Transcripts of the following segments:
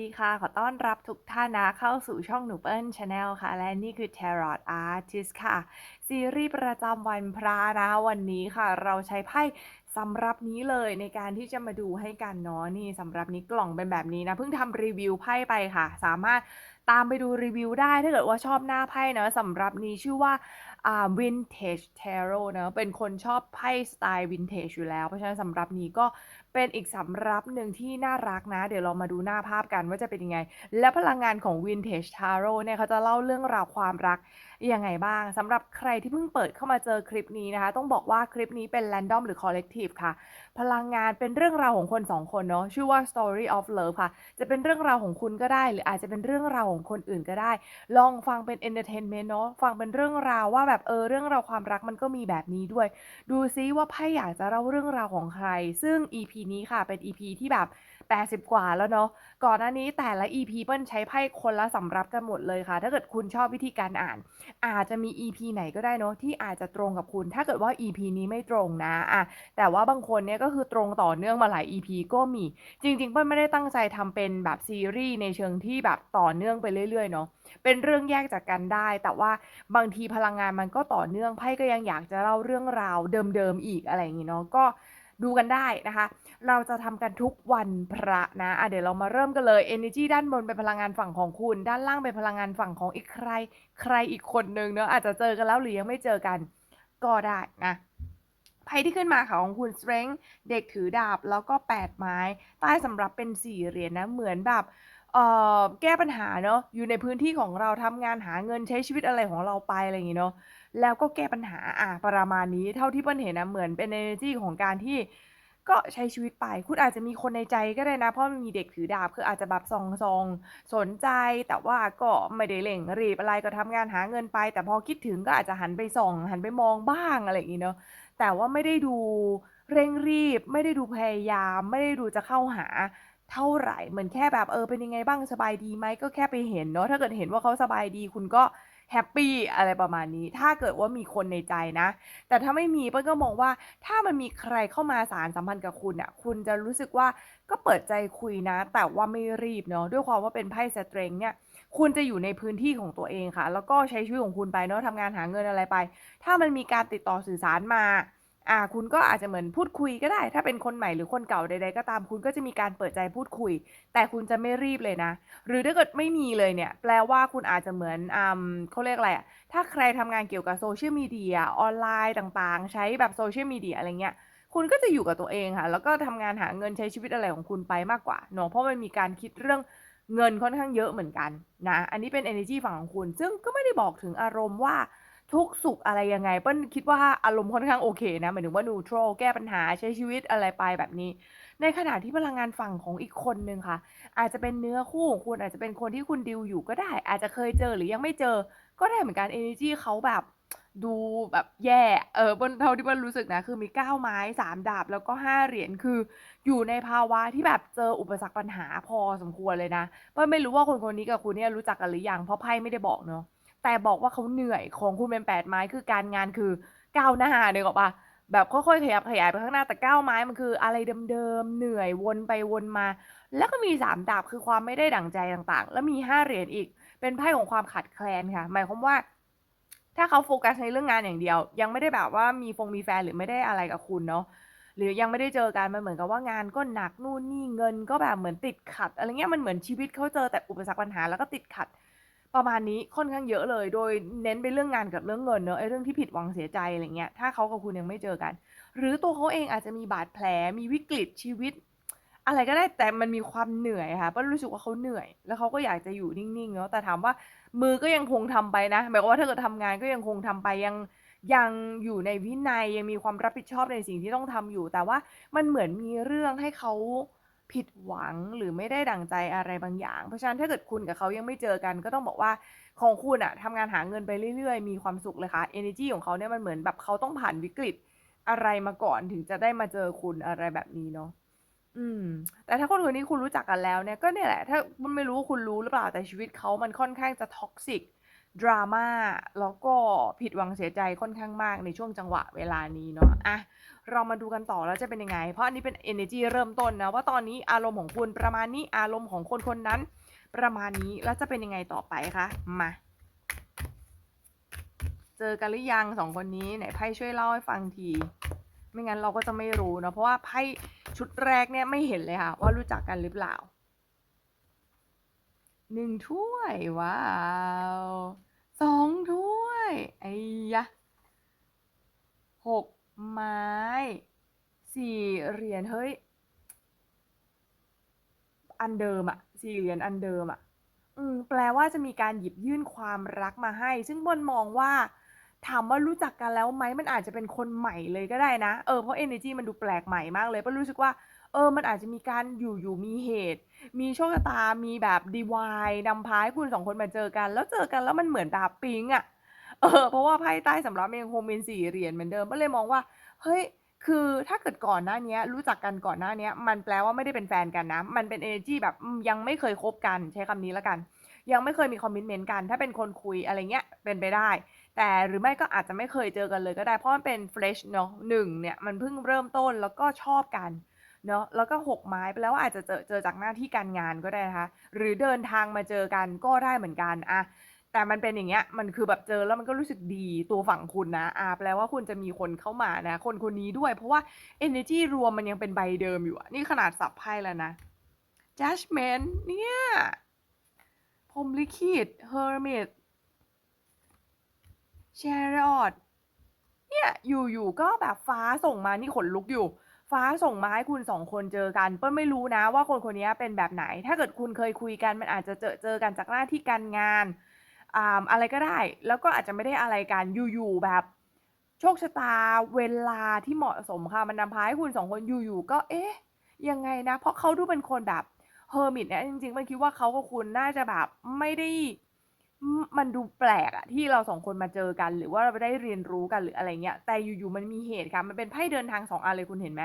ดีค่ะ ขอต้อนรับทุกท่านนะเข้าสู่ช่องหนูเปิ้ลชาแนลค่ะ และนี่คือ Tarot Artist ค่ะ ซีรีส์ประจำวันพระนะวันนี้ค่ะ เราใช้ไพ่สำหรับนี้เลยในการที่จะมาดูให้กันเนาะนี่สำหรับนี้กล่องเป็นแบบนี้นะ เพิ่งทำรีวิวไพ่ไปค่ะ สามารถตามไปดูรีวิวได้ถ้าเกิดว่าชอบหน้าไพ่เนาะสำหรับนี้ชื่อว่าอ่า vintage tarot เนอะเป็นคนชอบไพ่สไตล์ vintage อยู่แล้ว เพราะฉะนั้นสำหรับนี้ก็ เป็นอีกสำรับหนึ่งที่น่ารักนะ เดี๋ยวเรามาดูหน้าภาพกันว่าจะเป็นยังไง และพลังงานของ vintage tarot เนี่ยเขาจะเล่าเรื่องราวความรัก ยังไงบ้างสำหรับใครที่เพิ่งเปิดเข้ามาเจอคลิปนี้นะคะ ต้องบอกว่าคลิปนี้เป็น random หรือ collective ค่ะ พลังงานเป็นเรื่องราวของคนสองคนเนาะชื่อว่า story of love ค่ะ จะเป็นเรื่องราวของคุณก็ได้ หรืออาจจะเป็นเรื่องราวของคนอื่นก็ได้ ลองฟังเป็น entertainment เนาะฟังเป็นเรื่องราวว่าแบบเออเรื่องราวความรักมันก็มีแบบนี้ด้วย ดูซิว่าไพ่อยากจะเล่าเรื่องราวของใคร ซึ่ง EP นี้ค่ะเป็น EP ที่แบบ 80 กว่าแล้วเนาะก่อนหน้านี้แต่ละ EP เปิ้ลใช้ไพ่คนละสำรับกันหมดเลยค่ะ ถ้าเกิดคุณชอบวิธีการอ่าน อาจจะมี EP ไหนก็ได้เนาะที่อาจจะตรงกับคุณ ถ้าเกิดว่า EP นี้ไม่ตรงนะอะแต่ว่าบางคนเนี่ยก็คือตรงต่อเนื่องมาหลาย EP ก็มี จริงๆเปิ้ลไม่ได้ตั้งใจทำเป็นแบบซีรีส์ในเชิงที่แบบต่อเนื่องไปเรื่อยๆเนาะเป็นเรื่องแยกจากกันได้ แต่ว่าบางทีพลังงานมันก็ต่อเนื่องไพ่ก็ยังอยากจะเล่าเรื่องราวเดิมๆอีกอะไรอย่างงี้เนาะก็ ดูกันได้นะคะ เราจะทำกันทุกวันพระนะะเดี๋ยวเรามาเริ่มกันเลย Energy ด้านบนเป็นพลังงานฝั่งของคุณ ด้านล่างเป็นพลังงานฝั่งของอีกใคร ใครอีกคนนึงเนาะอาจจะเจอกันแล้วหรือยังไม่เจอกัน ก็ได้นะไพ่ที่ขึ้นมาค่ะของคุณ Strength เด็กถือดาบแล้วก็ 8 ไม้ ใต้สำหรับเป็น4เหรียญนะเหมือนแบบแก้ปัญหาเนาะอยู่ในพื้นที่ของเราทำงานหาเงินใช้ชีวิตอะไรของเราไปอะไรอย่างงี้เนาะ แล้วก็แก้ปัญหาอะประมาณนี้เท่าที่เปิ้ลเห็นนะเหมือนเป็น energy ของการที่ก็ใช้ชีวิตไป คุณอาจจะมีคนในใจก็ได้นะ เพราะมันมีเด็กถือดาบคืออาจจะแบบซองซองสนใจ แต่ว่าก็ไม่ได้เร่งรีบอะไรก็ทำงานหาเงินไป แต่พอคิดถึงก็อาจจะหันไปส่อง หันไปมองบ้างอะไรอย่างงี้เนาะแต่ว่าไม่ได้ดูเร่งรีบ ไม่ได้ดูพยายาม ไม่ได้ดูจะเข้าหาเท่าไหร่เหมือนแค่แบบเออเป็นยังไงบ้างสบายดีไหมก็แค่ไปเห็นเนาะถ้าเกิดเห็นว่าเขาสบายดีคุณก็ แฮปปี้อะไรประมาณนี้ ถ้าเกิดว่ามีคนในใจนะ แต่ถ้าไม่มีเปิ้ลก็มองว่าถ้ามันมีใครเข้ามาสารสัมพันธ์กับคุณอะคุณจะรู้สึกว่าก็เปิดใจคุยนะ แต่ว่าไม่รีบเนาะด้วยความว่าเป็นไพ่สเตรงเนี่ยคุณจะอยู่ในพื้นที่ของตัวเองค่ะ แล้วก็ใช้ชีวิตของคุณไปเนาะทำงานหาเงินอะไรไป ถ้ามันมีการติดต่อสื่อสารมา อ่า คุณก็อาจจะเหมือนพูดคุยก็ได้ ถ้าเป็นคนใหม่หรือคนเก่าใด ๆ ก็ตาม คุณก็จะมีการเปิดใจพูดคุย แต่คุณจะไม่รีบเลยนะ หรือถ้าเกิดไม่มีเลยเนี่ย แปลว่าคุณอาจจะเหมือนอ่าเขาเรียกอะไรอะถ้าใครทำงานเกี่ยวกับโซเชียลมีเดียออนไลน์ต่างๆ ใช้แบบโซเชียลมีเดียอะไรเงี้ย คุณก็จะอยู่กับตัวเองค่ะ แล้วก็ทำงานหาเงินใช้ชีวิตอะไรของคุณไปมากกว่าเนาะ เพราะมันมีการคิดเรื่องเงินค่อนข้างเยอะเหมือนกันนะ อันนี้เป็น energy ฝั่งของคุณ ซึ่งก็ไม่ได้บอกถึงอารมณ์ว่า ทุกสุขอะไรยังไงเปิ้ลคิดว่าอารมณ์ค่อนข้างโอเคนะหมายถึงว่า neutral แก้ปัญหาใช้ชีวิตอะไรไปแบบนี้ ในขณะที่พลังงานฝั่งของอีกคนนึงค่ะ อาจจะเป็นเนื้อคู่ของคุณอาจจะเป็นคนที่คุณดิวอยู่ก็ได้ อาจจะเคยเจอหรือยังไม่เจอ ก็ได้เหมือนกัน energy เขาแบบดูแบบแย่ เออเปิ้ลเท่าที่เปิ้ลรู้สึกนะ คือมี9ไม้ 3 ดาบ แล้วก็ 5 เหรียญ คืออยู่ในภาวะที่แบบเจออุปสรรคปัญหาพอสมควรเลยนะ เปิ้ลไม่รู้ว่าคนคนนี้กับคุณเนี่ยรู้จักกันหรือยัง เพราะไพ่ไม่ได้บอกเนาะ แต่บอกว่าเขาเหนื่อยของคุณเป็น8ไม้คือการงานคือก้าวหน้าเนึกออกเปล่าแบบค่อยๆขยับขยายไปข้างหน้าแต่9ไม้มันคืออะไรเดิมๆเหนื่อยวนไปวนมา แล้วก็มี3ดาบคือความไม่ได้ดั่งใจต่างๆ แล้วมี5เหรียญอีก เป็นไพ่ของความขาดแคลนค่ะ หมายความว่า ถ้าเขาโฟกัสในเรื่องงานอย่างเดียว ยังไม่ได้แบบว่ามีฟงมีแฟนหรือไม่ได้อะไรกับคุณเนาะหรือยังไม่ได้เจอกันมันเหมือนกับว่างานก็หนักนู่นนี่เงินก็แบบเหมือนติดขัดอะไรเงี้ยมันเหมือนชีวิตเขาเจอแต่อุปสรรคปัญหาแล้วก็ติดขัด ประมาณนี้ค่อนข้างเยอะเลย โดยเน้นไปเรื่องงานกับเรื่องเงินเนาะไอ้เรื่องที่ผิดหวังเสียใจอะไรเงี้ยถ้าเขากับคุณยังไม่เจอกัน หรือตัวเขาเองอาจจะมีบาดแผลมีวิกฤตชีวิต อะไรก็ได้แต่มันมีความเหนื่อยค่ะเปิ้ลรู้สึกว่าเขาเหนื่อย แล้วเขาก็อยากจะอยู่นิ่งๆเนาะแต่ถามว่ามือก็ยังคงทำไปนะหมายความว่าถ้าเกิดทำงานก็ยังคงทำไปยังยังอยู่ในวินัยยังมีความรับผิดชอบในสิ่งที่ต้องทำอยู่ แต่ว่ามันเหมือนมีเรื่องให้เขา ผิดหวังหรือไม่ได้ดั่งใจอะไรบางอย่าง เพราะฉะนั้นถ้าเกิดคุณกับเขายังไม่เจอกัน ก็ต้องบอกว่าของคุณอะทำงานหาเงินไปเรื่อยๆ มีความสุขเลยค่ะ energy ของเขาเนี่ยมันเหมือนแบบเขาต้องผ่านวิกฤตอะไรมาก่อนถึงจะได้มาเจอคุณอะไรแบบนี้เนาะอืม แต่ถ้าคนคนนี้คุณรู้จักกันแล้วเนี่ยก็เนี่ยแหละ ถ้ามันไม่รู้คุณรู้หรือเปล่าแต่ชีวิตเขามันค่อนข้างจะ toxic ดราม่าแล้วก็ผิดหวังเสียใจค่อนข้างมากในช่วงจังหวะเวลานี้เนาะอะเรามาดูกันต่อแล้วจะเป็นยังไง เพราะอันนี้เป็น energy เริ่มต้นนะว่าตอนนี้อารมณ์ของคุณประมาณนี้อารมณ์ของคนคนนั้น ประมาณนี้แล้วจะเป็นยังไงต่อไปคะมาเจอกันหรือยังสองคนนี้ไหนไพ่ช่วยเล่าให้ฟังที ไม่งั้นเราก็จะไม่รู้เนอะเพราะว่าไพ่ชุดแรกเนี่ยไม่เห็นเลยค่ะว่ารู้จักกันหรือเปล่า หนึ่งถ้วย ว้าวสองถ้วยไอ้ยะหกไม้สี่เหรียญเฮ้ย อันเดิมอะสี่เหรียญอันเดิมอะอืมแปลว่าจะมีการหยิบยื่นความรักมาให้ ซึ่งบนมองว่าถามว่ารู้จักกันแล้วไหมมันอาจจะเป็นคนใหม่เลยก็ได้นะ เออเพราะ energy มันดูแปลกใหม่มากเลยเพราะรู้สึกว่า เออ มันอาจจะมีการอยู่อยู่มีเหตุ มีโชคชะตา มีแบบดีวายนำพาให้คุณสองคนมาเจอกัน แล้วเจอกันแล้วมันเหมือนแบบปิ๊งอะเออ เพราะว่าไพ่ใต้สำหรับยังคงเป็นสี่เหรียญเหมือนเดิม ก็เลยมองว่า เฮ้ย คือถ้าเกิดก่อนหน้านี้รู้จักกันก่อนหน้านี้มันแปลว่าไม่ได้เป็นแฟนกันนะ มันเป็น energy แบบยังไม่เคยคบกันใช้คำนี้แล้วกัน ยังไม่เคยมีคอมมิ t เมนต์กัน ถ้าเป็นคนคุยอะไรเงี้ยเป็นไปได้แต่หรือไม่ก็อาจจะไม่เคยเจอกันเลยก็ได้เพราะมันเป็น fresh เนาะหนึ่งเนี่ยมันเพิ่งเริ่มต้นแล้วก็ชอบกัน เนาะแล้วก็หกไม้ไปแล้วว่าอาจจะเจอเจอจากหน้าที่การงานก็ได้นะคะ หรือเดินทางมาเจอกันก็ได้เหมือนกันอะแต่มันเป็นอย่างเงี้ยมันคือแบบเจอแล้วมันก็รู้สึกดีตัวฝั่งคุณนะอาแปลว่าคุณจะมีคนเข้ามานะ คนคนนี้ด้วย เพราะว่า energy รวมมันยังเป็นใบเดิมอยู่อะนี่ขนาดสับไพ่แล้วนะ judgment เนี่ยพรมลิขิต hermit chariot เนี่ยอยู่ๆก็แบบฟ้าส่งมานี่ขนลุกอยู่ ฟ้าส่งมาให้คุณสองคนเจอกัน เปิ้ลไม่รู้นะว่าคนคนนี้เป็นแบบไหน ถ้าเกิดคุณเคยคุยกันมันอาจจะเจอเจอกันจากหน้าที่การงานอ่าอะไรก็ได้ แล้วก็อาจจะไม่ได้อะไรกันอยู่ๆแบบโชคชะตาเวลาที่เหมาะสมค่ะมันนำพาให้คุณสองคนอยู่ๆก็เอ๊ะยังไงนะ เพราะเขาดูเป็นคนแบบเฮอร์มิตเนี่ยจริงๆมันคิดว่าเขากับคุณน่าจะแบบไม่ได้ มมันดูแปลกอะที่เราสองคนมาเจอกัน หรือว่าเราไปได้เรียนรู้กันหรืออะไรเงี้ย แต่อยู่ๆมันมีเหตุค่ะมันเป็นไพ่เดินทางสองอันเลยคุณเห็นไหม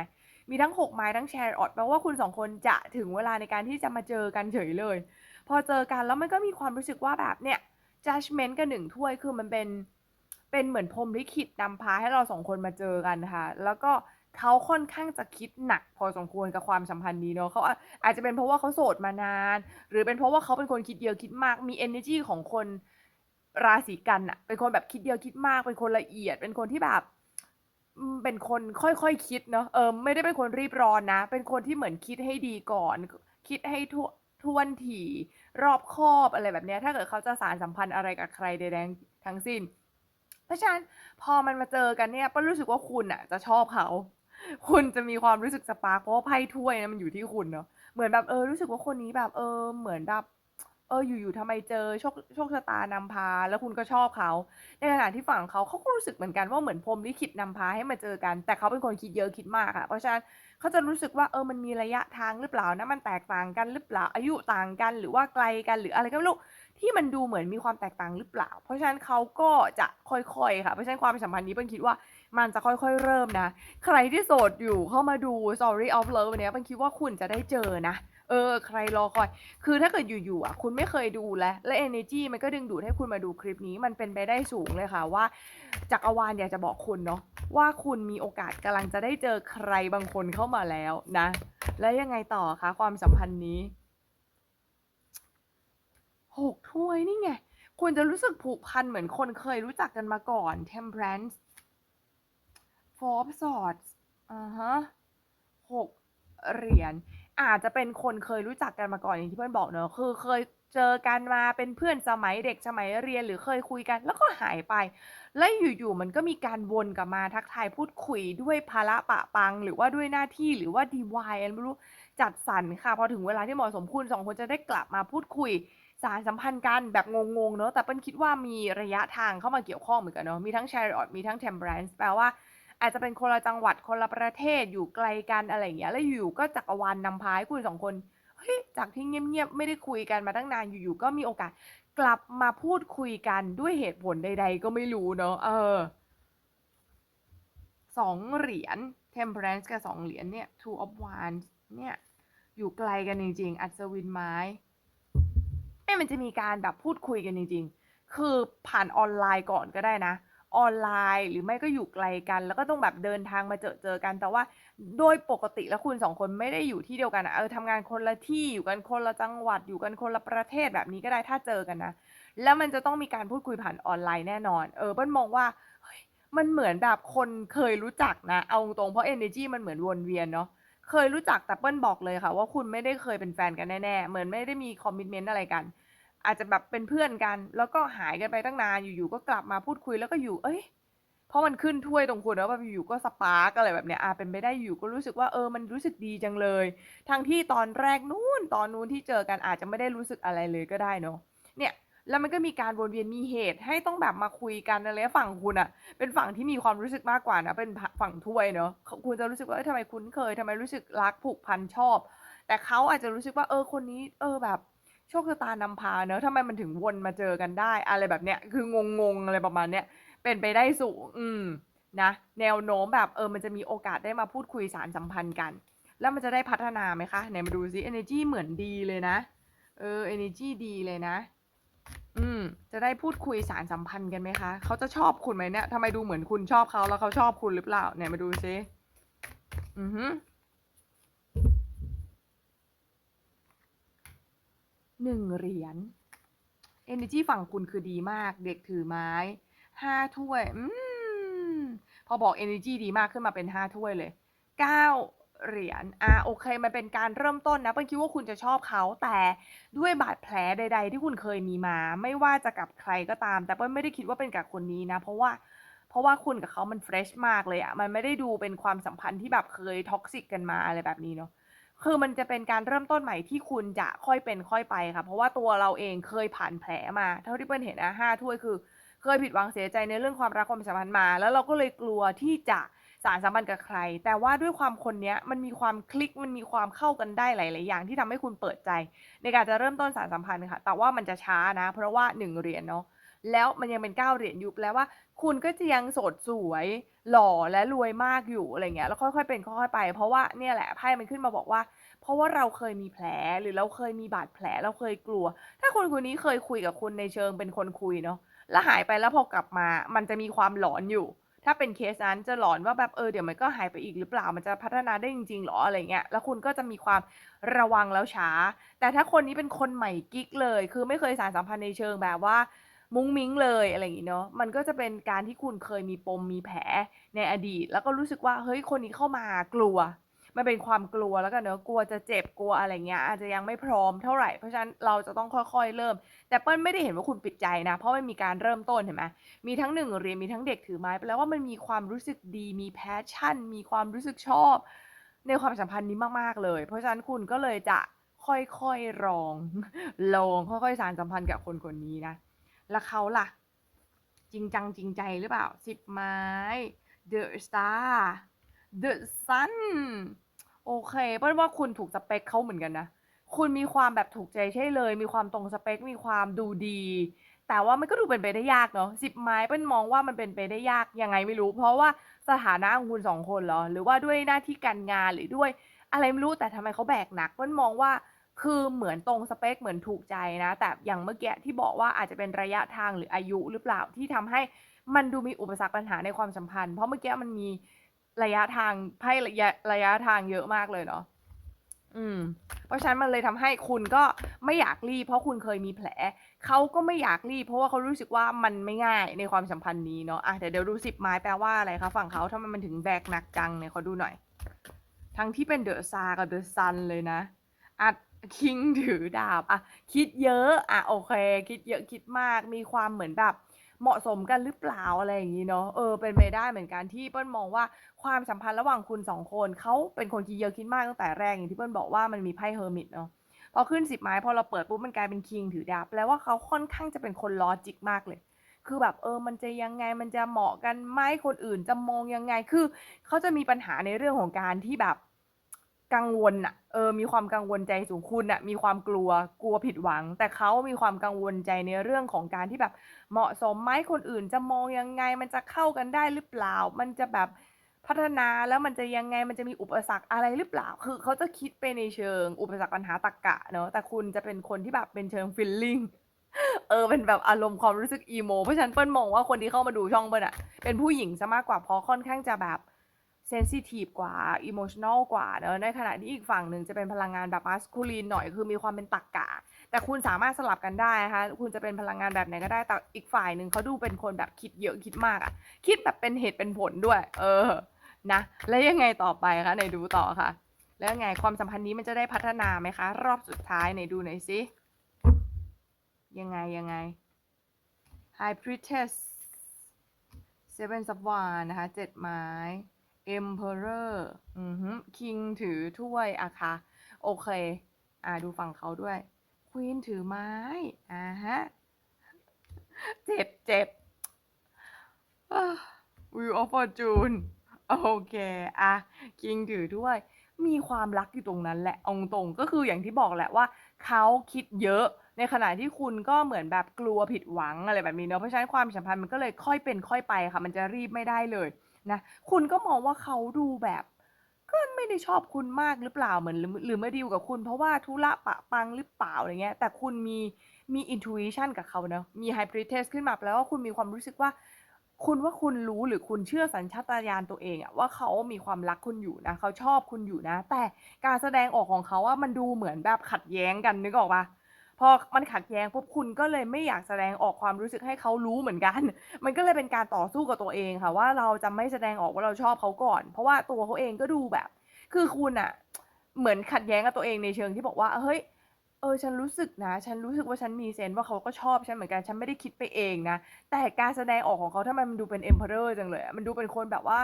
มีทั้งหกไม้ทั้งแชร์ออดแปลว่าคุณสองคนจะถึงเวลาในการที่จะมาเจอกันเฉยเลย พอเจอกันแล้วมันก็มีความรู้สึกว่าแบบเนี่ย judgment กับหนึ่งถ้วยคือมันเป็นเป็นเหมือนพรหมลิขิตนำพาให้เราสองคนมาเจอกันค่ะ แล้วก็ เขาค่อนข้างจะคิดหนักพอสมควรกับความสัมพันธ์นี้เนาะเขาอาจจะเป็นเพราะว่าเขาโสดมานาน หรือเป็นเพราะว่าเขาเป็นคนคิดเยอะคิดมากมี energy ของคนราศีกันอะเป็นคนแบบคิดเยอะคิดมาก เป็นคนละเอียด เป็นคนที่แบบ เป็นคนค่อยๆคคิดเนาะเออไม่ได้เป็นคนรีบร้อนนะ เป็นคนที่เหมือนคิดให้ดีก่อน คิดให้ทวทวนถี่รอบคอบอะไรแบบเนี้ยถ้าเกิดเขาจะสารสัมพันธ์อะไรกับใครใดๆทั้งสิ้น เพราะฉะนั้นพอมันมาเจอกันเนี่ยป้ารู้สึกว่าคุณอะจะชอบเขา คุณจะมีความรู้สึกสปาร์กเพราะว่าไพ่ถ้วยนะมันอยู่ที่คุณเนาะเหมือนแบบเออรู้สึกว่าคนนี้แบบเออเหมือนแบบเอออยู่ๆทำไมเจอโชคโชคชะตานำพา แล้วคุณก็ชอบเขา ในขณะที่ฝั่งเขาเขาก็รู้สึกเหมือนกันว่าเหมือนพรมลิขิตนำพาให้มาเจอกัน แต่เขาเป็นคนคิดเยอะคิดมากอะเพราะฉะนั้นเขาจะรู้สึกว่าเออมันมีระยะทางหรือเปล่านะมันแตกต่างกันหรือเปล่าอายุต่างกันหรือว่าไกลกันหรืออะไรก็ไม่รู้ที่มันดูเหมือนมีความแตกต่างหรือเปล่า เพราะฉะนั้นเขาก็จะค่อยๆค่ะเพราะฉะนั้นความสัมพันธ์นี้เปิ้ลคิดว่า มันจะค่อยๆ เริ่มนะ ใครที่โสดอยู่เข้ามาดู Story of Love วันนี้เปิ้ลคิดว่าคุณจะได้เจอนะเออใครรอคอย คือถ้าเกิดอยู่ๆอะคุณไม่เคยดูแล้ว และ energy มันก็ดึงดูดให้คุณมาดูคลิปนี้ มันเป็นไปได้สูงเลยค่ะว่าจักรวาลอยากจะบอกคุณเนาะว่าคุณมีโอกาสกำลังจะได้เจอใครบางคนเข้ามาแล้วนะ แล้วยังไงต่อคะความสัมพันธ์นี้หกถ้วยนี่ไง คุณจะรู้สึกผูกพันเหมือนคนเคยรู้จักกันมาก่อน Temperance Four of Swords อ่าฮะหกเหรียญอาจจะเป็นคนเคยรู้จักกันมาก่อนอย่างที่เพื่อนบอกเนอะคือเคยเจอกันมาเป็นเพื่อนสมัยเด็กสมัยเรียนหรือเคยคุยกัน แล้วก็หายไป และอยู่ๆมันก็มีการวนกลับมาทักทายพูดคุยด้วยภาระปะปัง หรือว่าด้วยหน้าที่หรือว่าดีวายไม่รู้จัดสรรค่ะพอถึงเวลาที่เหมาะสมคุณสองคนจะได้กลับมาพูดคุยสารสัมพันธ์กันแบบงงๆเนอะแต่เปิ้ลคิดว่ามีระยะทางเข้ามาเกี่ยวข้องเหมือนกันเนอะมีทั้ง Chariot มีทั้ง Temperance แปลว่า อาจจะเป็นคนละจังหวัดคนละประเทศอยู่ไกลกันอะไรอย่างเงี้ย แล้วอยู่ก็จักรวาลนำพาให้คุณสองคนเฮ้ยจากที่เงียบๆไม่ได้คุยกันมาตั้งนานอยู่ๆก็มีโอกาสกลับมาพูดคุยกันด้วยเหตุผลใด ๆ ก็ไม่รู้เนอะเออสองเหรียญ Temperance กับสองเหรียญเนี่ย Two of Wands เนี่ย อยู่ไกลกันจริง ๆ อัศวินไม้เอ้มันจะมีการแบบพูดคุยกันจริง ๆ คือผ่านออนไลน์ก่อนก็ได้นะ ออนไลน์ หรือไม่ก็อยู่ไกลกัน แล้วก็ต้องแบบเดินทางมาเจอเจอกัน แต่ว่าโดยปกติแล้วคุณสองคนไม่ได้อยู่ที่เดียวกันอะเออทำงานคนละที่อยู่กันคนละจังหวัดอยู่กันคนละประเทศแบบนี้ก็ได้ถ้าเจอกันนะแล้วมันจะต้องมีการพูดคุยผ่านออนไลน์แน่นอน เออเปิ้ลมองว่าเฮ้ยมันเหมือนแบบคนเคยรู้จักนะ เอาตรงเพราะ energy มันเหมือนวนเวียนเนาะ เคยรู้จักแต่เปิ้ลบอกเลยค่ะ ว่าคุณไม่ได้เคยเป็นแฟนกันแน่ๆ เหมือนไม่ได้มีคอมมิชเมนต์อะไรกัน อาจจะแบบเป็นเพื่อนกัน แล้วก็หายกันไปตั้งนานอยู่ๆก็กลับมาพูดคุยแล้วก็อยู่ เอ้ยเพราะมันขึ้นถ้วยตรงคุณแล้วแบบอยู่ๆก็สปาร์กอะไรแบบเนี้ยอาเป็นไปได้อยู่ก็รู้สึกว่าเออมันรู้สึกดีจังเลย ทั้งที่ตอนแรกนู่นตอนนู้นที่เจอกันอาจจะไม่ได้รู้สึกอะไรเลยก็ได้เนาะเนี่ยแล้วมันก็มีการวนเวียนมีเหตุให้ต้องแบบมาคุยกันอะไรฝั่งคุณอะเป็นฝั่งที่มีความรู้สึกมากกว่านะเป็นฝั่งถ้วยเนาะคุณจะรู้สึกว่าเอ้ยทำไมคุ้นเคยทำไมรู้สึกรักผูกพันชอบ แต่เขาอาจจะรู้สึกว่าเออคนนี้ เออแบบ โชคชะตานำพาเนอะทำไมมันถึงวนมาเจอกันได้ อะไรแบบเนี้ย คืองงๆอะไรประมาณเนี้ย เป็นไปได้สูงอืมนะแนวโน้มแบบเออมันจะมีโอกาสได้มาพูดคุยสารสัมพันธ์กัน แล้วมันจะได้พัฒนาไหมคะไหนมาดูซิ energy เหมือนดีเลยนะ เออ energy ดีเลยนะ อืม จะได้พูดคุยสารสัมพันธ์กันไหมคะ เขาจะชอบคุณไหมเนี่ยทำไมดูเหมือนคุณชอบเขาแล้วเขาชอบคุณหรือเปล่าไหนมาดูซิอือฮึ หนึ่งเหรียญ energy ฝั่งคุณคือดีมาก เด็กถือไม้ห้าถ้วยอืมพอบอก energy ดีมากขึ้นมาเป็นห้าถ้วยเลยเก้าเหรียญ อะโอเค มันเป็นการเริ่มต้นนะเปิ้ลคิดว่าคุณจะชอบเขา แต่ด้วยบาดแผลใด ๆ ที่คุณเคยมีมา ไม่ว่าจะกับใครก็ตาม แต่เปิ้ลไม่ได้คิดว่าเป็นกับคนนี้นะ เพราะว่า เพราะว่าคุณกับเขามันเฟรชมากเลยอะมันไม่ได้ดูเป็นความสัมพันธ์ที่แบบเคยท็อกซิกกันมาอะไรแบบนี้เนาะ คือมันจะเป็นการเริ่มต้นใหม่ที่คุณจะค่อยเป็นค่อยไปค่ะ เพราะว่าตัวเราเองเคยผ่านแผลมา เท่าที่เปิ้ลเห็นนะห้าถ้วยคือ เคยผิดหวังเสียใจในเรื่องความรักความสัมพันธ์มา แล้วเราก็เลยกลัวที่จะสารสัมพันธ์กับใคร แต่ว่าด้วยความคนเนี้ยมันมีความคลิกมันมีความเข้ากันได้หลาย ๆ อย่างที่ทำให้คุณเปิดใจ ในการจะเริ่มต้นสารสัมพันธ์ค่ะ แต่ว่ามันจะช้านะ เพราะว่าหนึ่งเหรียญเนาะแล้วมันยังเป็นเก้าเหรียญอยู่แปลว่า คุณก็จะยังโสดสวย หล่อและรวยมากอยู่อะไรเงี้ยแล้วค่อยๆเป็นค่อยๆไป เพราะว่าเนี่ยแหละไพ่มันขึ้นมาบอกว่า เพราะว่าเราเคยมีแผลหรือเราเคยมีบาดแผลเราเคยกลัว ถ้าคนคนนี้เคยคุยกับคุณในเชิงเป็นคนคุยเนาะแล้วหายไปแล้วพอกลับมา มันจะมีความหลอนอยู่ ถ้าเป็นเคสนั้นจะหลอนว่าแบบเออเดี๋ยวมันก็หายไปอีกหรือเปล่ามันจะพัฒนาได้จริงๆหรออะไรเงี้ยแล้วคุณก็จะมีความระวังแล้วช้า แต่ถ้าคนนี้เป็นคนใหม่กิ๊กเลย คือไม่เคยสารสัมพันธ์ในเชิงแบบว่า มุ้งมิ้งเลยอะไรอย่างงี้เนาะมันก็จะเป็นการที่คุณเคยมีปมมีแผลในอดีต แล้วก็รู้สึกว่าเฮ้ยคนนี้เข้ามากลัวมันเป็นความกลัวแล้วกันเนอะกลัวจะเจ็บกลัวอะไรเงี้ยอาจจะยังไม่พร้อมเท่าไหร่เพราะฉะนั้นเราจะต้องค่อยๆ เริ่ม แต่เปิ้ลไม่ได้เห็นว่าคุณปิดใจนะ เพราะมันมีการเริ่มต้นเห็นไหมมีทั้งหนึ่งเรียญมีทั้งเด็กถือไม้แปลว่ามันมีความรู้สึกดีมีแพชชั่น มีความรู้สึกชอบ ในความสัมพันธ์นี้มากๆเลย เพราะฉะนั้นคุณก็เลยจะค่อยๆลองลองค่อยๆสานสัมพันธ์กับคนคนนี้นะ แล้วเขาล่ะ จริงจังจริงใจหรือเปล่าสิบไม้ The Star The Sun โอเคเปิ้ลว่าคุณถูกสเปคเขาเหมือนกันนะ คุณมีความแบบถูกใจใช่เลย มีความตรงสเปค มีความดูดี แต่ว่ามันก็ดูเป็นไปได้ยากเนาะสิบไม้เปิ้ลมองว่ามันเป็นไปได้ยากยังไงไม่รู้ เพราะว่าสถานะของคุณสองคนเหรอ หรือว่าด้วยหน้าที่การงานหรือด้วย อะไรไม่รู้แต่ทำไมเขาแบกหนักเปิ้ลมองว่า คือเหมือนตรงสเปคเหมือนถูกใจนะ แต่อย่างเมื่อกี้ที่บอกว่าอาจจะเป็นระยะทางหรืออายุหรือเปล่าที่ทำให้มันดูมีอุปสรรคปัญหาในความสัมพันธ์ เพราะเมื่อกี้มันมีระยะทางไพ่ระยะระยะทางเยอะมากเลยเนาะอืม เพราะฉะนั้นมันเลยทำให้คุณก็ไม่อยากรีบเพราะคุณเคยมีแผล เขาก็ไม่อยากรีบเพราะว่าเขารู้สึกว่ามันไม่ง่ายในความสัมพันธ์นี้เนาะอะเดี๋ยวเดี๋ยวดูสิบไม้แปลว่าอะไรคะฝั่งเขาทำไมมันถึงแบกหนักจังเนี่ยขอดูหน่อย ทั้งที่เป็นเดอะซากับเดอะซันเลยนะอะ คิงถือดาบอะคิดเยอะอะโอเค คิดเยอะคิดมากมีความเหมือนแบบเหมาะสมกันหรือเปล่าอะไรอย่างนี้เนาะเออเป็นไปได้เหมือนกันที่เปิ้ลมองว่าความสัมพันธ์ระหว่างคุณสองคนเขาเป็นคนคิดเยอะคิดมากตั้งแต่แรกอย่างที่เปิ้ลบอกว่ามันมีไพ่เฮอร์มิตเนาะพอขึ้นสิบไม้พอเราเปิดปุ๊บมันกลายเป็นคิงถือดาบแปลว่าเขาค่อนข้างจะเป็นคนลอจิกมากเลย คือแบบเออมันจะยังไงมันจะเหมาะกันไหมคนอื่นจะมองยังไงคือเขาจะมีปัญหาในเรื่องของการที่แบบ กังวลอะเออ มีความกังวลใจสูงคุณอะมีความกลัวกลัวผิดหวัง แต่เขามีความกังวลใจในเรื่องของการที่แบบเหมาะสมไหมคนอื่นจะมองยังไงมันจะเข้ากันได้หรือเปล่า มันจะแบบพัฒนาแล้วมันจะยังไงมันจะมีอุปสรรคอะไรหรือเปล่า คือเขาจะคิดไปในเชิง อุปสรรคปัญหาตรรกะเนาะแต่คุณจะเป็นคนที่แบบเป็นเชิงฟีลลิ่งเออเป็นแบบอารมณ์ความรู้สึกอีโมเพราะฉะนั้นเปิ้ลมองว่าคนที่เข้ามาดูช่องเปิ้ลอะเป็นผู้หญิงเสียมากกว่าเพราะค่อนข้างจะแบบ เซนซิทีฟกว่า emotional กว่าเนอะในขณะที่อีกฝั่งหนึ่งจะเป็นพลังงานแบบ masculine หน่อยคือมีความเป็นตรรกะ แต่คุณสามารถสลับกันได้นะคะคุณจะเป็นพลังงานแบบไหนก็ได้แต่อีกฝ่ายหนึ่งเขาดูเป็นคนแบบคิดเยอะคิดมากอะคิดแบบเป็นเหตุเป็นผลด้วย เออนะแล้วยังไงต่อไปคะไหนดูต่อค่ะ แล้วยังไงความสัมพันธ์นี้มันจะได้พัฒนาไหมคะ รอบสุดท้ายไหนดูหน่อยสิยังไงยังไง High Priestess Seven of Wands นะคะเจ็ดไม้ Emperor อือฮึ King ถือถ้วยอะค่ะโอเค อ่าดูฝั่งเขาด้วย Queen ถือไม้ อ่าฮะ เจ็บเจ็บอ่า Wheel of Fortune โอเคอะ King ถือถ้วย มีความรักอยู่ตรงนั้นแหละเอาตรงๆก็คืออย่างที่บอกแหละว่าเขาคิดเยอะในขณะที่คุณก็เหมือนแบบกลัวผิดหวังอะไรแบบนี้เนาะเพราะฉะนั้นความสัมพันธ์มันก็เลยค่อยเป็นค่อยไปค่ะ มันจะรีบไม่ได้เลย นะคุณก็มองว่าเขาดูแบบก็ไม่ได้ชอบคุณมากหรือเปล่าเหมือนหรือหรือมาดีลกับคุณ เพราะว่าธุระปะปังหรือเปล่าอะไรเงี้ยแต่คุณมีมี intuition กับเขาเนะมี High Priestess ขึ้นมาแปลว่าคุณมีความรู้สึกว่า คุณว่าคุณรู้หรือคุณเชื่อสัญชาตญาณตัวเองอะว่าเขามีความรักคุณอยู่นะเขาชอบคุณอยู่นะ แต่การแสดงออกของเขาอะมันดูเหมือนแบบขัดแย้งกันนึกออกปะ พอมันขัดแย้งปุ๊บคุณก็เลยไม่อยากแสดงออกความรู้สึกให้เขารู้เหมือนกัน มันก็เลยเป็นการต่อสู้กับตัวเองค่ะ ว่าเราจะไม่แสดงออกว่าเราชอบเขาก่อน เพราะว่าตัวเขาเองก็ดูแบบ คือคุณอะเหมือนขัดแย้งกับตัวเองในเชิงที่บอกว่าเฮ้ยเออฉันรู้สึกนะ ฉันรู้สึกว่าฉันมีเซนส์ว่าเขาก็ชอบฉันเหมือนกันฉันไม่ได้คิดไปเองนะ แต่การแสดงออกของเขาทำไมมันดูเป็น Emperor จังเลยมันดูเป็นคนแบบว่า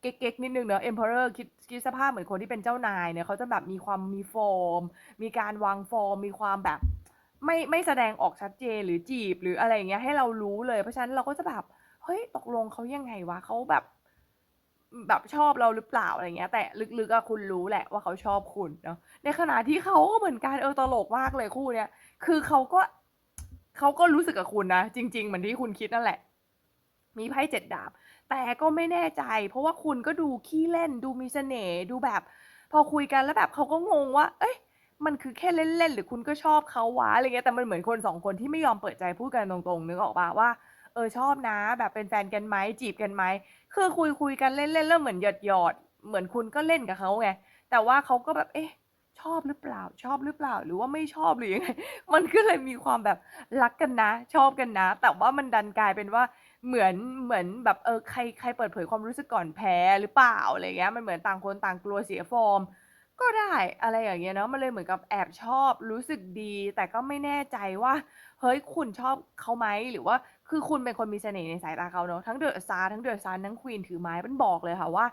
เก๊กๆนิดนึงเนอะ Emperor คิดคิดสภาพเหมือนคนที่เป็นเจ้านายเนี่ยเขาจะแบบมีความมีฟอร์ม มีการวางฟอร์ม มีความแบบ ไม่ไม่แสดงออกชัดเจนหรือจีบหรืออะไรอย่างเงี้ยให้เรารู้เลย เพราะฉะนั้นเราก็จะแบบเฮ้ยตกลงเขายังไงวะเขาแบบ แบบชอบเราหรือเปล่าอะไรเงี้ย แต่ลึกๆอะคุณรู้แหละว่าเขาชอบคุณเนาะในขณะที่เขาก็เหมือนกันเออตลกมากเลยคู่เนี้ยคือเขาก็เขาก็รู้สึกกับคุณนะจริง ๆ เหมือนที่คุณคิดนั่นแหละ มีไพ่เจ็ดดาบ แต่ก็ไม่แน่ใจ เพราะว่าคุณก็ดูขี้เล่นดูมีเสน่ห์ดูแบบ พอคุยกันแล้วแบบเขาก็งงว่า เอ๊ะ มันคือแค่เล่น ๆ หรือคุณก็ชอบเขาวะ อะไรเงี้ย แต่มันเหมือนคนสองคนที่ไม่ยอมเปิดใจพูดกันตรง ๆ นึกออกปล่าว่า เออ ชอบนะ แบบเป็นแฟนกันไหม จีบกันไหม คือคุยๆกันเล่น ๆ แล้วเหมือนหยอดๆเหมือนคุณก็เล่นกับเขาไง แต่ว่าเขาก็แบบ เอ๊ะ ชอบหรือเปล่า ชอบหรือเปล่า หรือว่าไม่ชอบหรือยังไง มันก็เลยมีความแบบรักกันนะ ชอบกันนะ แต่ว่ามันดันกลายเป็นว่าเหมือนเหมือนแบบเออใครใครเปิดเผยความรู้สึกก่อนแพ้หรือเปล่าอะไรเงี้ย มันเหมือนต่างคนต่างกลัวเสียฟอร์ม ก็ได้ อะไรอย่างเงี้ยเนาะ มันเลยเหมือนกับแอบชอบ รู้สึกดี แต่ก็ไม่แน่ใจว่า เฮ้ย คุณชอบเขาไหม หรือว่า คือคุณเป็นคนมีเสน่ห์ในสายตาเขาเนาะ ทั้ง The Star ทั้ง The Sun ทั้ง Queen ถือไม้ มันบอกเลยค่ะว่า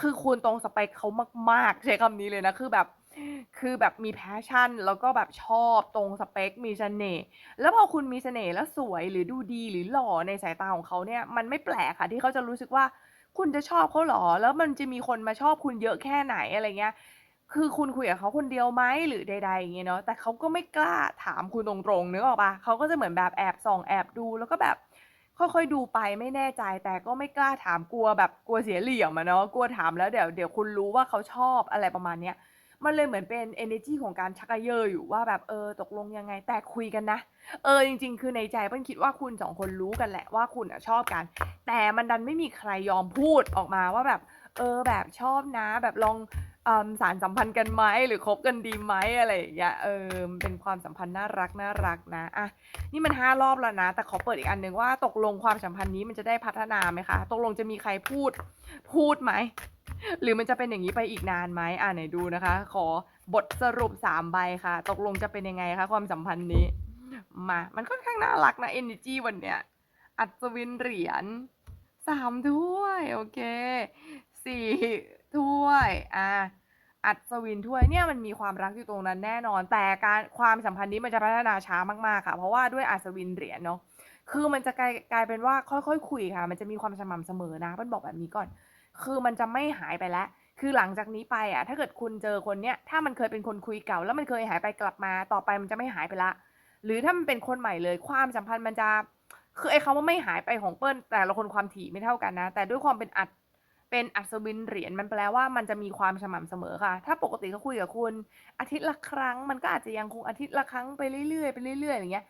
คือคุณตรงสเปคเขามาก ๆ ใช้คำนี้เลยนะ คือแบบ คือแบบมี passion แล้วก็แบบชอบตรงสเปค มีเสน่ห์ แล้วพอคุณมีเสน่ห์และสวยหรือดูดีหรือหล่อในสายตาของเขาเนี่ย มันไม่แปลกค่ะที่เขาจะรู้สึกว่า คุณจะชอบเขาเหรอ แล้วมันจะมีคนมาชอบคุณเยอะแค่ไหน อะไรเงี้ย คือคุณคุยกับเขาคนเดียวไหม หรือใด ๆ อย่างเงี้ยเนาะ แต่เขาก็ไม่กล้าถามคุณตรง ๆ นึกออกปล่าเขาก็จะเหมือนแบบแอบส่อง แอบดู แล้วก็แบบค่อย ๆ ดูไปไม่แน่ใจ แต่ก็ไม่กล้าถามกลัวแบบกลัวเสียเหลี่ยมอะเนาะ กลัวถามแล้วเดี๋ยว เดี๋ยวคุณรู้ว่าเขาชอบอะไรประมาณเนี้ย มันเลยเหมือนเป็นเอเนอร์จีของการชักเยออยู่ว่าแบบเออตกลงยังไง แต่คุยกันนะ เออจริง ๆ คือในใจเปิ้ลคิดว่าคุณสองคนรู้กันแหละว่าคุณอะชอบกัน แต่มันดันไม่มีใครยอมพูดออกมาว่าแบบ เออแบบชอบนะ แบบลอง เอ่อสานสัมพันธ์กันไหมหรือคบกันดีไหมอะไรอย่างเงี้ยเออมันเป็นความสัมพันธ์น่ารักๆนะอะนี่มัน5รอบแล้วนะ แต่ขอเปิดอีกอันหนึ่งว่าตกลงความสัมพันธ์นี้มันจะได้พัฒนาไหมคะตกลงจะมีใครพูดพูดไหมหรือมันจะเป็นอย่างงี้ไปอีกนานไหมอ่าไหนดูนะคะ ขอบทสรุป3ใบค่ะ ตกลงจะเป็นยังไงคะความสัมพันธ์นี้ มา มันค่อนข้างน่ารักนะเอเนจีวันเนี้ยอัศวินเหรียญ3ถ้วย โอเค4ถ้วย อ่า อัศวินถ้วยเนี่ยมันมีความรักอยู่ตรงนั้นแน่นอน แต่การความสัมพันธ์นี้มันจะพัฒนาช้ามากๆค่ะ เพราะว่าด้วยอัศวินเหรียญเนาะคือมันจะกลายกลายเป็นว่าค่อยๆคุยค่ะ มันจะมีความสม่ำเสมอนะเปิ้ลบอกแบบนี้ก่อน คือมันจะไม่หายไปแล้วคือหลังจากนี้ไปอะถ้าเกิดคุณเจอคนเนี้ยถ้ามันเคยเป็นคนคุยเก่า แล้วมันเคยหายไปกลับมาต่อไปมันจะไม่หายไปล้วหรือถ้ามันเป็นคนใหม่เลยความสัมพันธ์มันจะคือไอ้คำว่าไม่หายไปของเปิ้ลแต่ละคนความถี่ไม่เท่ากันนะ แต่ด้วยความเป็นอัศ เป็นอัศวินเหรียญมันแปลว่ามันจะมีความสม่ำเสมอค่ะ ถ้าปกติเขาคุยกับคุณ อาทิตย์ละครั้ง มันก็อาจจะยังคงอาทิตย์ละครั้งไปเรื่อยๆไปเรื่อยๆอย่างเงี้ย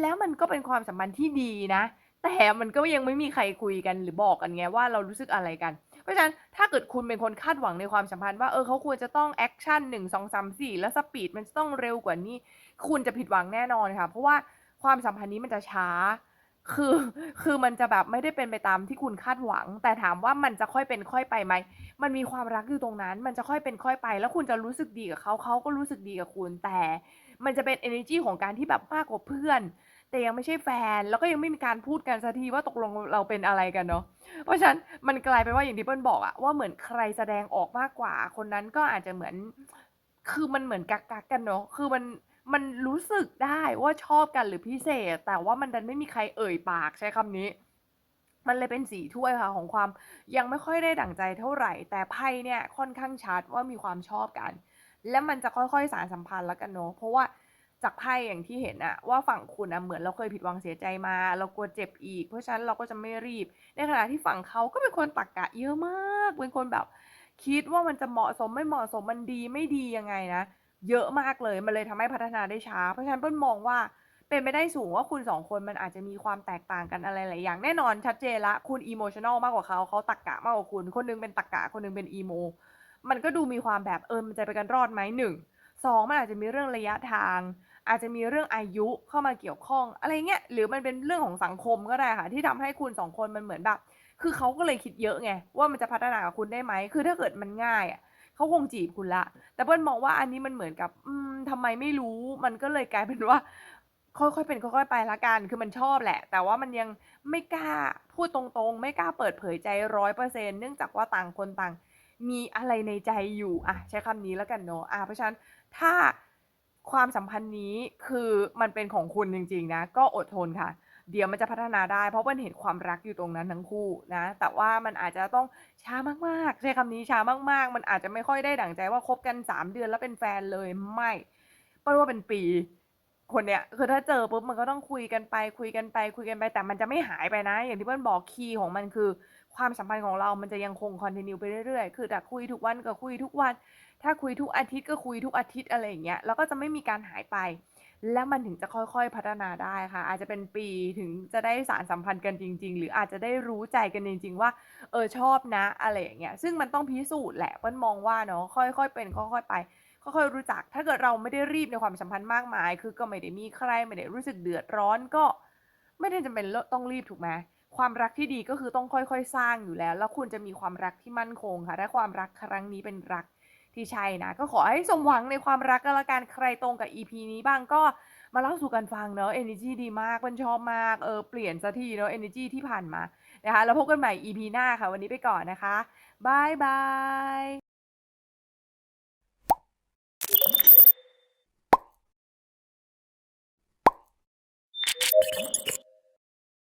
แล้วมันก็เป็นความสัมพันธ์ที่ดีนะ แต่มันก็ยังไม่มีใครคุยกันหรือบอกกันไงว่าเรารู้สึกอะไรกัน เพราะฉะนั้นถ้าเกิดคุณเป็นคนคาดหวังในความสัมพันธ์ว่าเออเขาควรจะต้องแอคชั่น1 2 3 4แล้วสปีดมันจะต้องเร็วกว่านี้ คุณจะผิดหวังแน่นอนค่ะ เพราะว่าความสัมพันธ์นี้มันจะช้า คือคือมันจะแบบไม่ได้เป็นไปตามที่คุณคาดหวัง แต่ถามว่ามันจะค่อยเป็นค่อยไปไหมมันมีความรักอยู่ตรงนั้น มันจะค่อยเป็นค่อยไป แล้วคุณจะรู้สึกดีกับเขาเขาก็รู้สึกดีกับคุณแต่ มันจะเป็น energy ของการที่แบบมากกว่าเพื่อน แต่ยังไม่ใช่แฟน แล้วก็ยังไม่มีการพูดกันสักทีว่าตกลงเราเป็นอะไรกันเนาะเพราะฉะนั้นมันกลายเป็นว่าอย่างที่เปิ้ลบอกอะว่าเหมือนใครแสดงออกมากกว่า คนนั้นก็อาจจะเหมือนคือมันเหมือนกักๆกันเนาะ คือมัน มันรู้สึกได้ว่าชอบกันหรือพิเศษ แต่ว่ามันดันไม่มีใครเอ่ยปากใช้คำนี้ มันเลยเป็นสีถ้วยค่ะของความยังไม่ค่อยได้ดั่งใจเท่าไหร่ แต่ไพ่เนี่ยค่อนข้างชัดว่ามีความชอบกัน และมันจะค่อยๆสานสัมพันธ์แล้วกันเนาะเพราะว่าจากไพ่อย่างที่เห็นอะว่าฝั่งคุณอะเหมือนเราเคยผิดหวังเสียใจมา เรากลัวเจ็บอีก เพราะฉะนั้นเราก็จะไม่รีบ ในขณะที่ฝั่งเขาก็เป็นคนตรรกะเยอะมาก เป็นคนแบบ คิดว่ามันจะเหมาะสมไม่เหมาะสมมันดีไม่ดียังไงนะ เยอะมากเลย มันเลยทำให้พัฒนาได้ช้า เพราะฉะนั้นเปิ้ลมองว่าเป็นไปได้สูงว่าคุณสองคนมันอาจจะมีความแตกต่างกันอะไรหลายอย่างแน่นอนชัดเจนละคุณอิโมชัน a ลมากกว่าเขาเขาตรรกะมากกว่าคุณ คนหนึงเป็นตรรกะคนหนึงเป็นอีโมมันก็ดูมีความแบบเออมันจะไปกันรอดไหมหนึ่งสองมันอาจจะมีเรื่องระยะทาง อาจจะมีเรื่องอายุเข้ามาเกี่ยวข้อง อะไรเงี้ยหรือมันเป็นเรื่องของสังคมก็ได้ค่ะ ที่ทำให้คุณสองคนมันเหมือนแบบคือเขาก็เลยคิดเยอะไงว่ามันจะพัฒนากับคุณได้ไหมคือถ้าเกิดมันง่ายอะ เขาคงจีบคุณละ แต่เปิ้ลมองว่าอันนี้มันเหมือนกับ อืมทำไมไม่รู้ มันก็เลยกลายเป็นว่า ค่อยๆเป็นค่อยๆไปละกัน คือมันชอบแหละ แต่ว่ามันยังไม่กล้าพูดตรงๆ ไม่กล้าเปิดเผยใจร้อยเปอร์เซ็นต์เนื่องจากว่าต่างคนต่าง มีอะไรในใจอยู่อะใช้คำนี้แล้วกันเนาะอะเพราะฉะนั้นถ้าความสัมพันธ์นี้คือมันเป็นของคุณจริง ๆ นะ ก็อดทนค่ะ เดี๋ยวมันจะพัฒนาได้ เพราะมันเห็นความรักอยู่ตรงนั้นทั้งคู่นะ แต่ว่ามันอาจจะต้องช้ามากๆ ใช้คำนี้ช้ามากๆ มันอาจจะไม่ค่อยได้ดั่งใจว่าคบกัน 3 เดือนแล้วเป็นแฟนเลยไม่เปิ้ลว่าเป็นปีคนเนี้ยคือถ้าเจอปุ๊บมันก็ต้องคุยกันไปคุยกันไปคุยกันไปแต่มันจะไม่หายไปนะ อย่างที่เปิ้ลบอกคีย์ของมันคือ ความสัมพันธ์ของเรามันจะยังคงคอนติเนียไปเรื่อยๆ คือถ้าคุยทุกวันก็คุยทุกวัน ถ้าคุยทุกอาทิตย์ก็คุยทุกอาทิตย์อะไรอย่างเงี้ยแล้วก็จะไม่มีการหายไป แล้วมันถึงจะค่อยๆพัฒนาได้ค่ะ อาจจะเป็นปีถึงจะได้สารสัมพันธ์กันจริง ๆ หรืออาจจะได้รู้ใจกันจริง ๆ ว่า เออชอบนะ อะไรอย่างเงี้ยซึ่งมันต้องพิสูจน์แหละเปิ้ลมองว่าเนาะค่อยๆเป็นค่อยๆไปค่อยๆรู้จัก ถ้าเกิดเราไม่ได้รีบในความสัมพันธ์มากมาย คือก็ไม่ได้มีใครไม่ได้รู้สึกเดือดร้อนก็ ไม่ได้จำเป็นต้องรีบถูกไหมความรักที่ดีก็คือต้องค่อยๆ สร้างอยู่แล้ว แล้วคุณจะมีความรักที่มั่นคงค่ะถ้าความรักครั้งนี้เป็นรัก ที่ใช่นะ ก็ขอให้สมหวังในความรักกันละกันใครตรงกับ EP นี้บ้างก็มาเล่าสู่กันฟังเนาะ energy ดีมากมันชอบมากเออเปลี่ยนสักทีเนาะ energy ที่ผ่านมานะคะแล้วพบกันใหม่ EP หน้าค่ะวันนี้ไปก่อนนะคะบายบาย